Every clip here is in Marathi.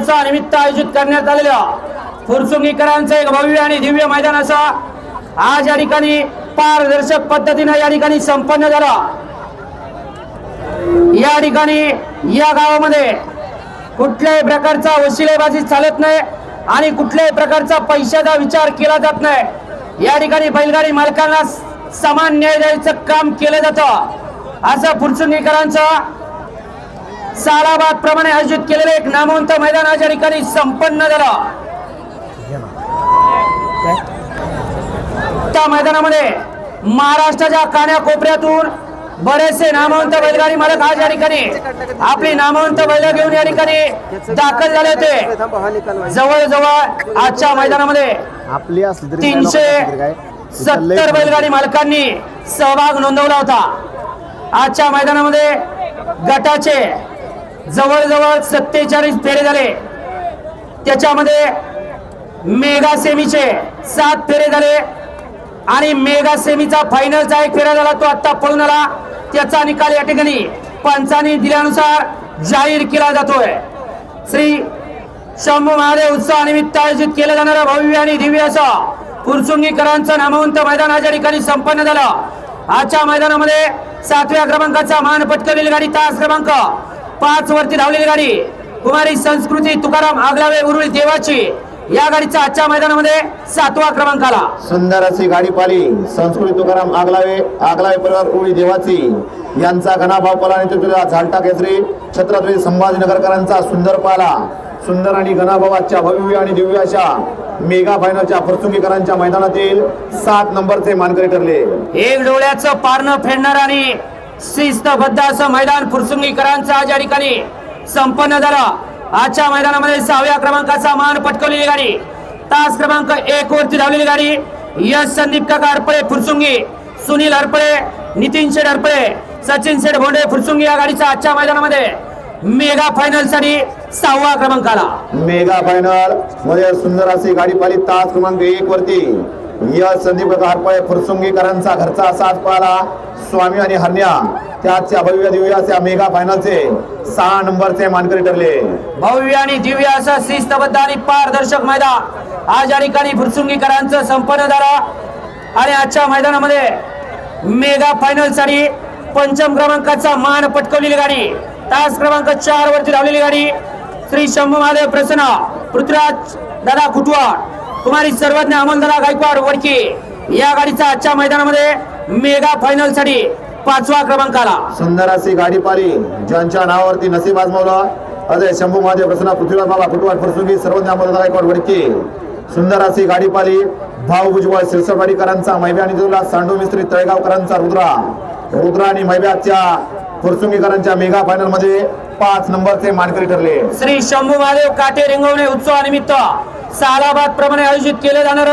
उत्सवानिमित्त आयोजित करण्यात आलेल्या फुरसुंगीकरांचं एक भव्य आणि दिव्य मैदान असा आज या ठिकाणी पारदर्शक पद्धतीनं या ठिकाणी संपन्न झाला. या ठिकाणी या गावामध्ये कुठल्याही प्रकारचा वशिलेबाजी चालत नाही आणि कुठल्याही प्रकारचा पैशाचा विचार केला जात नाही. या ठिकाणी बैलगाडी मालकांना समान न्याय द्यायचं काम केलं जातं. असं फुरसुंगीकरांचं सालाबाद प्रमाणे आयोजित केलेलं एक नामवंत मैदान आज या ठिकाणी संपन्न झालं. त्या मैदानामध्ये महाराष्ट्राच्या कान्याकोपऱ्यातून बरेचसे नामवंत बैलगाडी मालक आज या ठिकाणी आपली नामवंत बैल घेऊन या ठिकाणी दाखल झाले होते. जवळजवळ आजच्या मैदानामध्ये आपली तीनशे सत्तर बैलगाडी मालकांनी सहभाग नोंदवला होता. आजच्या मैदानामध्ये गटाचे जवळजवळ सत्तेचाळीस फेरे झाले. त्याच्यामध्ये मेगा सेमीचे सात फेरे झाले आणि मेगा सेमीचा फायनलचा एक फेरा झाला तो आत्ता पळून आला. त्याचा निकाल या ठिकाणी पंचांनी दिल्यानुसार जाहीर केला जातोय. श्री शंभू महादेव उत्सवानिमित्त आयोजित केलं जाणारं भव्य आणि दिव्य असं फुरसुंगीकरांचं नामवंत मैदान आज या ठिकाणी संपन्न झालं. आजच्या मैदानामध्ये सातव्या क्रमांकाचा मान पटकवलेली गाडी तास क्रमांक पाच वरती धावलेली गाडी. कुमारी संस्कृती तुकाराम आगलावे उरुळी देवाची. या गाडीचा आजच्या मैदानामध्ये सातवा क्रमांक आला सुंदर अशी गाडी पाली संस्कृती तुकाराम आगलावे आगलावे परिवार कोळी देवाची. यांचा घनाभाव पला नेतृत्व झालटा केसरी छत्रपती संभाजीनगरकरांचा सुंदर पाला. सुंदर आणि घनाभावाच्या भव्य आणि दिव्य अशा मेगा फायनलच्या फरसुंगीकरांच्या मैदानातील सात नंबरचे मानकरी ठरले. एक डोळ्याचं पारणं फेडणार आणि शिस्तबद्ध असं मैदान फुरसुंगीकरांचं आज या ठिकाणी संपन्न झालं. आजच्या मैदानामध्ये सहाव्या क्रमांकाचा मान पटकवलेली गाडी. तास क्रमांक एक वरती धावलेली गाडी. यश संदीप काका हरपळे फुरसुंगी. सुनील हरपळे नितीन शेठ हरपळे सचिन शेठ भोंडे फुरसुंगी या गाडीचा आजच्या मैदानामध्ये मेगा फायनलसाठी सहावा क्रमांक आला. Mega final. मध्ये सुंदर अशी गाडी पाली तास क्रमांक एक वरती. या संदीप हरपळे फुरसुंगीकरांचा घरचा साथ पाहिला स्वामी आणि हरण्या. त्याच्या भव्य दिव्य अशा मेगा फायनलचे सहा नंबरचे मानकरी ठरले. भव्य आणि दिव्य असं शिस्तबद्ध आणि पारदर्शक मैदान. आज या ठिकाणी फुरसुंगीकरांचं संपन्न झाला. आणि आजच्या मैदानामध्ये मेगा फायनलसाठी पंचम क्रमांकाचा मान पटकवलेली गाडी तास क्रमांक चार वरती धावलेली गाडी श्री शंभू महादेव प्रसन्न पृथ्वीराज दादा खुटवाड कुमारी सर्वज्ञ अमोलदादा गायकवाड वडकी या गाडीचा आजच्या मैदानामध्ये मेगा फायनलसाठी पाचवा क्रमांक आला सुंदर अशी गाडी पाली ज्यांच्या नावावरती नसीब आजमावला. अजय शंभू महादेव प्रसन्न पृथ्वीराज बाबा कुटुंबात फरसुंगी सर्वज्ञ अमोल गायकवाड वडकी सुंदर अशी गाडी पाली भाऊ भुजबळ सिरसवाडीकरांचा मैब्या आणि तुला सांडू मिस्त्री तळेगावकरांचा रुद्रा. रुद्रा आणि मैब्याच्या फुरसुंगीकरांच्या मेगा फायनलमध्ये पाच नंबरचे मानकरी ठरले. श्री शंभू महादेव काटे रिंगवणे उत्सवानिमित्त सालाबाद प्रमाणे आयोजित केलं जाणार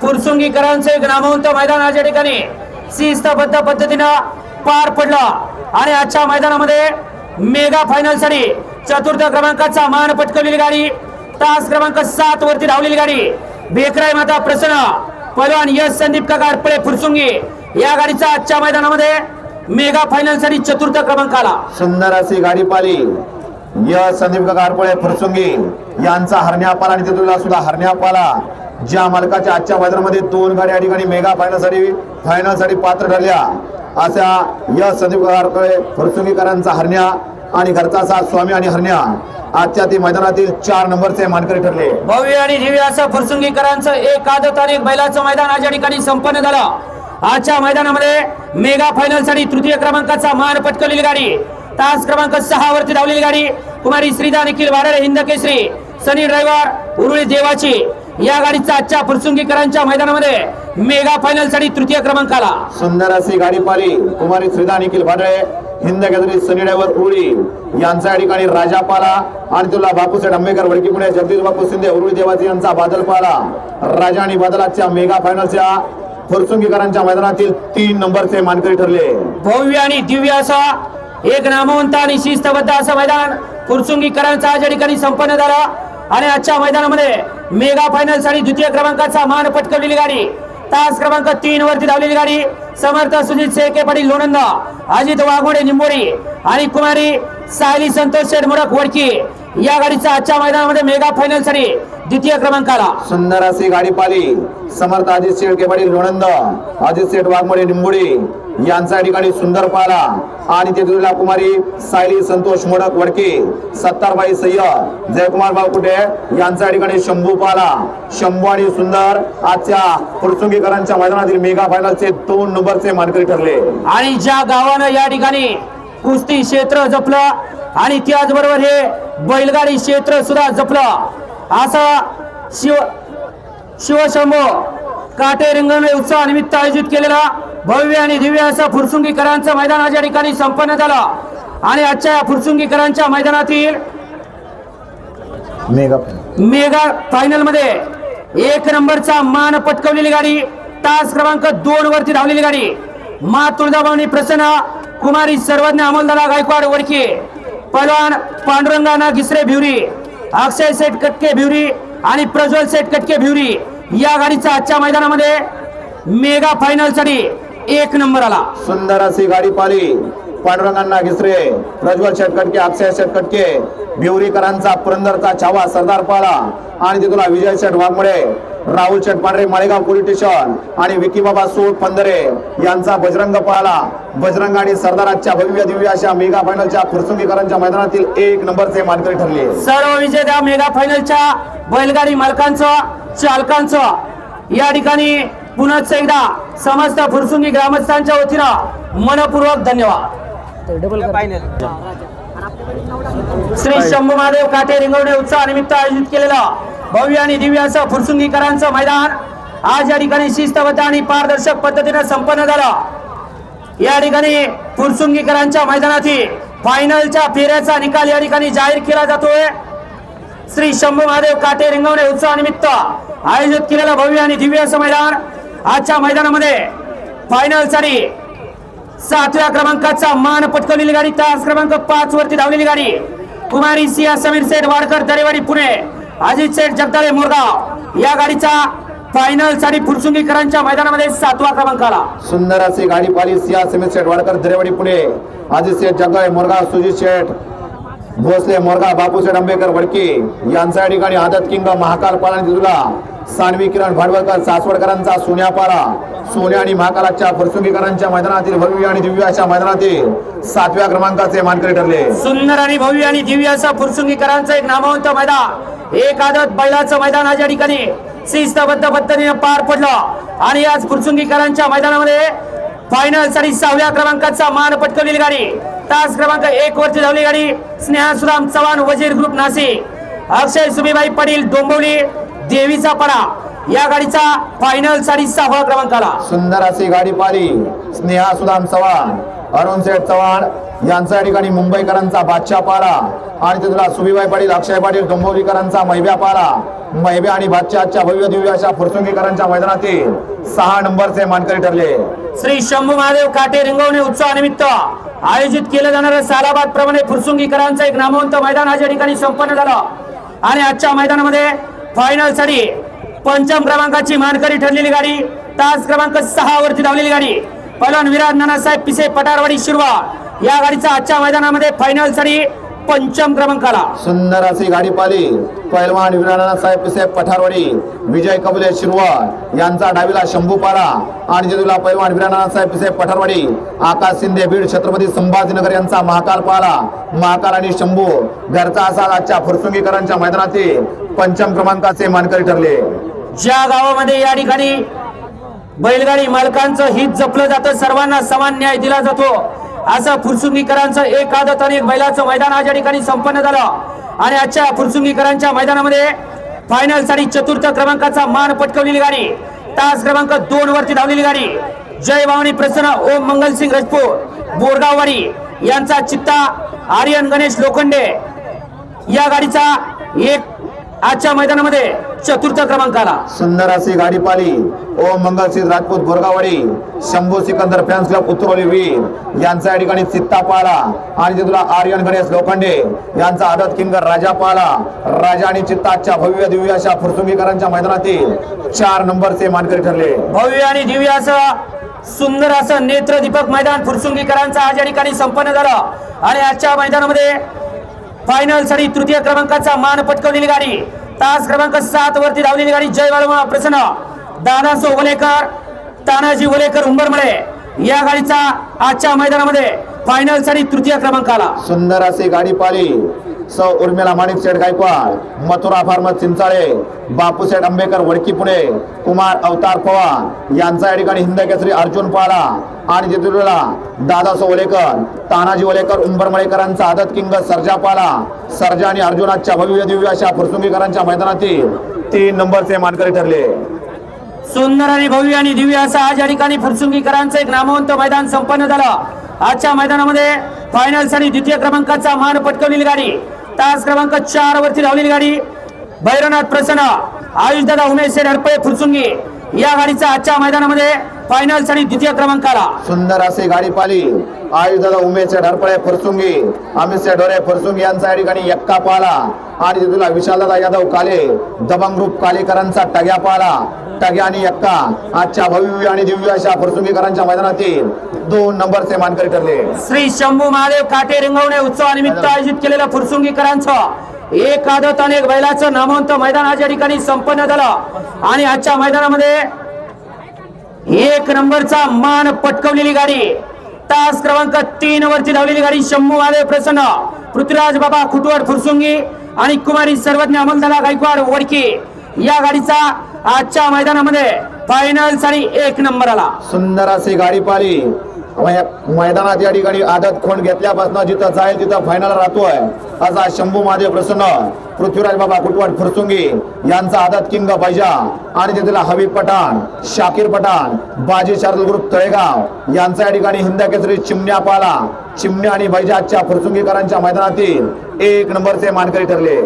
फुरसुंगीकरांचे एक नामवंत मैदान आज या ठिकाणी शिस्तबद्ध पद्धतीनं पार पडलं. आणि आजच्या मैदानामध्ये मेगा फायनलसाठी चतुर्थ क्रमांकाचा मान पटकवलेली गाडी तास क्रमांक सात वरती धावलेली गाडी बेकराय माता प्रसन्न पहलवान यश संदीप काका अडपळे फुरसुंगी या गाडीचा आजच्या मैदानामध्ये मेगा फायनलसाठी चतुर्थ क्रमांक आला सुंदर अशी गाडी पाली. संदीप कारपळे फुरसुंगी यांचा हरण्यापाला आणि तिथूला सुद्धा हरण्यापाला. ज्या मालकाच्या आजच्या मैदानामध्ये दोन गाड्या या ठिकाणी मेगा फायनलसाठी फायनलसाठी पात्र ठरल्या. अशा या संदीप कारपळे फुरसुंगीकरांचा हरण्या आणि घरचा साथ स्वामी आणि हरण्या आजच्या ते मैदानातील चार नंबरचे मानकरी ठरले. भव्य आणि दिव्य असं फुरसुंगीकरांचं एक आदत आणि बैलाचं मैदान आज या ठिकाणी संपन्न झालं. आजच्या मैदानामध्ये मेगा फायनलसाठी तृतीय क्रमांकाचा मान पटकवलेली गाडी. तास क्रमांक सहा वरती धावलेली गाडी कुमारी श्रीदा निखिल वाडारे हिंद केसरी सनी ड्रायव्हर उरुळी देवाची. या गाडीचा आजच्या फुरसुंगीकरांच्या मैदानामध्ये मेगा फायनलसाठी तृतीय क्रमांक आला सुंदर अशी गाडी पाली कुमारी श्रीदा निखिल भाडळे हिंद केसरी सनी ड्रायव्हर उरुळी. यांचा या ठिकाणी राजा पाला. आणि तुला बापूसाहेब आंबेडकर वडकी पुणे जगदीश बापू शिंदे उरुळी देवाची यांचा बादल पाला. राजा आणि बादलाच्या मेगा फायनलच्या फुरसुंगीकरांच्या मैदानातील तीन नंबरचे मानकरी ठरले. भव्य आणि दिव्य असा एक नामवंत आणि शिस्तबद्ध असं मैदान फुरसुंगीकरांचा आज या ठिकाणी संपन्न झाला. आणि आजच्या मैदानामध्ये मेगा फायनलसाठी द्वितीय क्रमांकाचा मान पटकवलेली गाडी तास क्रमांक तीन वरती धावलेली गाडी समर्थ सुजित शेके पाटील लोणंद अजित वाघोडे निंबोरी आणि कुमारी सायली संतोष शेठ मोडक वडकी. या गाडीचा आजच्या मैदानामध्ये मेगा फायनलसाठी द्वितीय क्रमांकाला. सुंदर अशी गाडी पाली. समर्थ अजित शेठ केवाडी लोणंद अजित शेठ वाघमोडे निंबोडी यांचा ठिकाणी सुंदर पाला. आणि ते दुर्ला कुमारी सायली संतोष मोडक वडके सत्तारबाई सय्यद जयकुमार बावकुटे यांचा या ठिकाणी शंभू पाला. शंभू आणि सुंदर आजच्या फुरसुंगीकरांच्या मैदानातील मेगा फायनलचे दोन नंबरचे मानकरी ठरले. आणि ज्या गावानं या ठिकाणी कुस्ती क्षेत्र जपलं आणि त्याचबरोबर हे बैलगाडी क्षेत्र सुद्धा जपलं. असं शिव शिवशंभो काटे रिंगण उत्सवानिमित्त आयोजित केलेला भव्य आणि दिव्य असं फुरसुंगीकरांचं मैदान आज या ठिकाणी संपन्न झालं. आणि आजच्या या फुरसुंगीकरांच्या मैदानातील मेगा मेगा फायनलमध्ये एक नंबरचा मान पटकवलेली गाडी तास क्रमांक दोन वरती धावलेली गाडी. मा तुळजाभवानी प्रसन्न कुमारी सर्वज्ञ अमोलदादा गायकवाड वडके पलवान पांडुरंगाना घिसरे भिवरी अक्षय सेठ कटके भिवरी आणि प्रज्वल सेठ कटके भिवरी या गाडीचा आजच्या मैदानामध्ये मेगा फायनलसाठी एक नंबर आला. सुंदर अशी गाडी पाली पांडुरंगांना घिसरे प्रज्वल शेटकटके अक्षय शेटकटके भिवरीकरांचा पुरंदरचा छावा सरदार पाला आणि तिथून विजय शेठ वाघमळे राहुल शेठ पांढरे माळेगाव पोलीस स्टेशन आणि विकीबाबा सोड पंधरे यांचा बजरंग पाला बजरंग आणि सरदाराच्या भव्य दिव्य अशा मेगा फायनलच्या फुरसुंगीकरांच्या मैदानातील एक नंबरचे मानकरी ठरले. सर्व विजेत्या मेगा फायनलच्या बैलगाडी मालकांचं चालकांचं या ठिकाणी पुन्हा एकदा समस्त फुरसुंगी ग्रामस्थांच्या वतीनं मनपूर्वक धन्यवाद. श्री शंभू महादेव काटे रिंगवणे उत्सवानिमित्त आयोजित केलेलं भव्य आणि दिव्य असं फुरसुंगीकरांचं मैदान. आज या ठिकाणी शिस्तबद्ध आणि पारदर्शक पद्धतीनं संपन्न झालं. या ठिकाणी फुरसुंगीकरांच्या मैदानातील फायनलच्या फेऱ्याचा निकाल या ठिकाणी जाहीर केला जातोय. श्री शंभू महादेव काटे रिंगवणे उत्सवानिमित्त आयोजित केलेलं भव्य आणि दिव्य असं मैदान. आजच्या मैदानामध्ये फायनलसाठी सातव्या क्रमांकाचा मान पटकवलेली गाडी तास क्रमांक पाच वरती धावलेली गाडी. कुमारी सिया समीर सेठ वाडकर दरेवाडी पुणे. अजित शेठ जगदाळे मोरगाव या गाडीचा फायनलसाठी फुरसुंगीकरांच्या मैदानामध्ये सातवा क्रमांक आला. सुंदर अशी गाडी पाली सिया समित शेठ वाडकर दरेवाडी पुणे. अजित शेठ जगदाळे मोरगाव सुजित शेठ. भोसले मोरगा बापूशेठ आंबेकर वडके यांचा या ठिकाणी आदत किंग महाकाल पालन दिला सानवी किरण भाडवलकर सासवडकरांचा सोन्यापारा सोन्या आणि महाकालाच्या फुरसुंगीकरांच्या मैदानातील भव्य आणि दिव्य अशा मैदानातील सातव्या क्रमांकाचे मानकरी ठरले. सुंदर आणि भव्य आणि दिव्य असं फुरसुंगीकरांचं एक नामवंत मैदान एक आदत बैलाचं मैदान आज या ठिकाणी. शिस्तबद्ध पद्धतीने पार पडलं आणि आज फुरसुंगीकरांच्या मैदानामध्ये फायनलसाठी सहाव्या क्रमांकाचा मान पटकवलेली गाडी. तास क्रमांक एक वरती धावली गाडी स्नेहा सुराम चव्हाण वजीर ग्रुप नाशिक. अक्षय सुबीबाई पाटील डोंबवली देवीचा पडा. या गाडीचा फायनलसाठी सहावा क्रमांक आला सुंदर अशी गाडी पारी स्नेहा सुदाम चव्हाण अरुण सेठ चव्हाण यांचा या ठिकाणी मुंबईकरांचा बादशाह पारा आणि तिथला सुभीबाई पाटील अक्षय पाटील डोंबवलीकरांचा मैब्या पारा मैब्या आणि बादशाहच्या भव्य दिव्य अशा फुरसुंगीकरांच्या मैदानातील सहा नंबरचे मानकरी ठरले. श्री शंभू महादेव काटे रिंगवणे उत्सवानिमित्त आयोजित केलं जाणारं सालाबाद प्रमाणे फुरसुंगीकरांचं एक नामवंत मैदान आज या ठिकाणी संपन्न झालं. आणि आजच्या मैदानामध्ये फायनलसाठी पंचम क्रमांकाची मानकरी ठरलेली गाडी तास क्रमांक सहा वरती धावलेली गाडी. पलवान विराज नानासाहेब पिसे पटारवाडी शिरवा या गाडीचा आजच्या मैदानामध्ये फायनलसाठी पंचम क्रमांकाला. सुंदर अशी गाडी पाली पैलवान विराणा साहेब पिसे पठारवाडी विजय कबुले शिरवळ यांचा डावीला शंभू पाला आणि जेजुला पैलवान विराणा साहेब पिसे पठारवाडी आकाश शिंदे बीड छत्रपती संभाजीनगर यांचा महाकाल पाला महाकाल आणि शंभू घरचा असा आजच्या फुरसुंगीकरांच्या मैदानातील पंचम क्रमांकाचे मानकरी ठरले. ज्या गावामध्ये या ठिकाणी बैलगाडी मालकांचं हित जपलं जातं सर्वांना समान न्याय दिला जातो. असं फुरसुंगीकरांचं एक आदत आणि एक बैलाचं मैदान आज या ठिकाणी संपन्न झालं. आणि आजच्या फुरसुंगीकरांच्या मैदानामध्ये फायनलसाठी चतुर्थ क्रमांकाचा मान पटकवलेली गाडी. तास क्रमांक दोन वरती धावलेली गाडी. जय भावनी प्रसन्न ओम मंगलसिंग राजपूत बोरगाववाडी यांचा चित्ता आर्यन गणेश लोखंडे. या गाडीचा एक आजच्या मैदानामध्ये चतुर्थ क्रमांक आला सुंदर अशी गाडी पाली ओम मंगलसिंह राजपूत बोरगाववाडी शंभू सिकंदर फॅन्स क्लब उतरवली वीर यांचा या ठिकाणी चित्ता पाला. आणि तिथला आर्यन गणेश लोखंडे यांचा आदत किंगर राजा पाला. राजा आणि चित्ताच्या भव्य दिव्य अशा फुरसुंगीकरांच्या मैदानातील चार नंबरचे मानकरी ठरले. भव्य आणि दिव्य असं सुंदर असं नेत्रदीपक मैदान फुरसुंगीकरांचं आज या ठिकाणी संपन्न झालं. आणि आजच्या मैदानामध्ये फायनलसाठी तृतीय क्रमांकाचा मान पटकवलेली गाडी. तास क्रमांक सात वरती धावलेली गाडी जय वाळवा प्रसन्न दादा सोवलेकर तानाजी वलेकर उंबरमळे. या गाडीचा आजच्या मैदानामध्ये फायनलसाठी तृतीय क्रमांकाला. सुंदर अशी गाडी पाली सौ उर्मिला माणिक शेठ गायकवाड मथुरा फार्मस चिंचाळे बापूसेठ आंबेकर वडकी पुणे कुमार अवतार पवार यांचा या ठिकाणी हिंद केसरी अर्जुन पाला आणि जितुला दादा सोलेकर तानाजी वलेकर उंबरमळेकरांचा आदत किंग सर्जा पाला सर्जा आणि अर्जुनाच्या भव्य दिव्य अशा फुरसुंगीकरांच्या मैदानातील तीन नंबरचे मानकरी ठरले. सुंदर आणि भव्य आणि दिव्य असं आज या ठिकाणी फुरसुंगीकरांचं एक नामवंत मैदान संपन्न झालं. आजच्या मैदानामध्ये फायनल्स आणि द्वितीय क्रमांकाचा मान पटकवलेली गाडी. तास क्रमांक चार वरती धावलेली गाडी. भैरवनाथ प्रसन्न आयुषदादा उमेश हरपळे फुरसुंगी या गाडीचा आजच्या मैदानामध्ये फायनलसाठी द्वितीय क्रमांकाला. सुंदर अशी गाडी पाली. आयुधाला उमेश ढरपळे फरसुंगी. अमित ढोरे फरसुंगी यांचा या ठिकाणी एक्का पाला. आणि तिथला विशालदादा यादव काले दबंग ग्रुप कालेकरांचा टग्या पाला. टग्या आणि एक्का आजच्या भव्य आणि दिव्य अशा फरसुंगीकरांच्या मैदानातील दोन नंबरचे मानकरी ठरले. श्री शंभू महादेव काटे रिंगवणे उत्सवानिमित्त आयोजित केलेलं फुरसुंगीकरांचं एक आदत आणि एक बैलाचं नामवंत मैदान आज या ठिकाणी संपन्न झालं. आणि आजच्या मैदानामध्ये एक नंबरचा मान पटकवलेली गाडी. तास क्रमांक तीन वरती धावलेली गाडी शंभू महादेव प्रसन्न. पृथ्वीराज बाबा खुटवड फुरसुंगी आणि कुमारी सर्वज्ञ अमलदाला गायकवाड वडकी. या गाडीचा आजच्या मैदानामध्ये फायनल आणि एक नंबर आला. सुंदर अशी गाडी पाली मैदानात या ठिकाणी आदत खोंड घेतल्यापासून जिथं जाईल तिथं फायनल राहतोय. असा शंभू महादेव प्रसन्न. पृथ्वीराज बाबा कुटवाड फुरसुंगी यांचा आदत किंग बैजा. आणि तिथला हबीब पठाण शाकीर पठाण बाजी शार्दल ग्रुप तळेगाव यांचा या ठिकाणी हिंद केसरी चिमण्या पाला चिमण्या आणि बैजाच्या फुरसुंगीकरांच्या मैदानातील एक नंबरचे मानकरी ठरले.